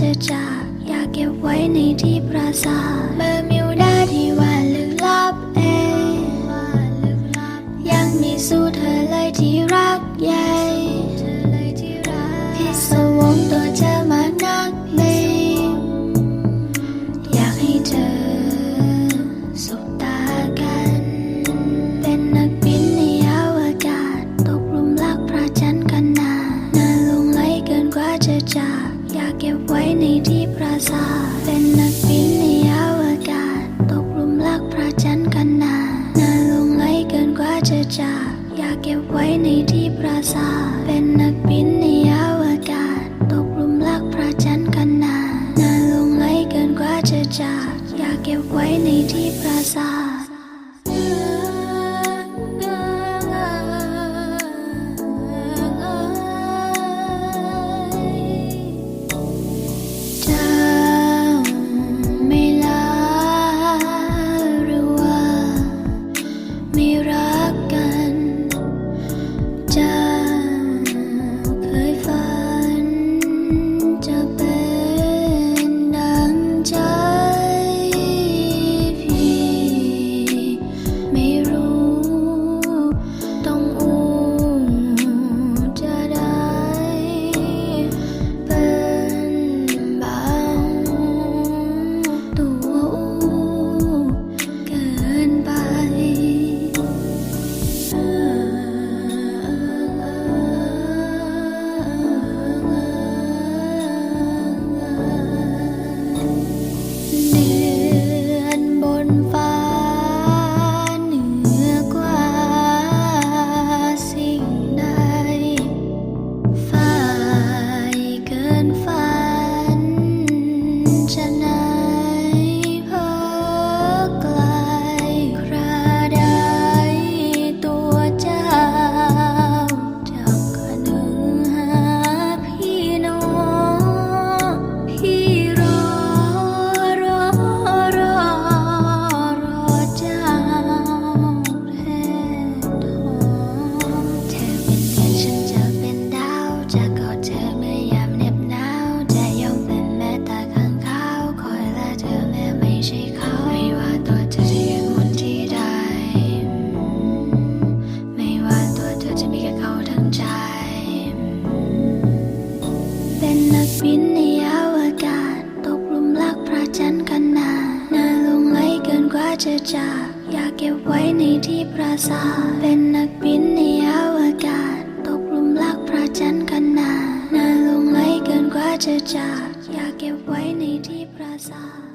อยากเก็บไว้ในที่ปราสาทเบอร์มิวดาที่ว่าลึกลับเองยังมีสู้เธอเลยที่รักใหญ่พิศวงตัวเธอมานักเลงอยากให้เธอสบตากัน เป็นนักบินในอวกาศ ตกหลุมรักพระจันทร์กันนานนานลงไหลเกินกว่าจะจาก เก็บไว้ในที่ปราสาทเป็นนักบินในอวกาศ ตกหลุมรักพระจันทร์กันนานนานลงไหลเกินกว่าจะจากอยากเก็บไว้ในที่ปราสาทเป็นนักบินในอวกาศ ตกหลุมรักพระจันทร์กันนานนานลงไหลเกินกว่าจะจากอยากเก็บไว้ในที่ปราสาท จะจากอยากเก็บไว้ในที่ปราสาทเป็นนักบินในอวกาศ ตกหลุมรักพระจันทร์กันนานนานลงไหลเกินกว่าจะจากอยากเก็บไว้ในที่ปราสาท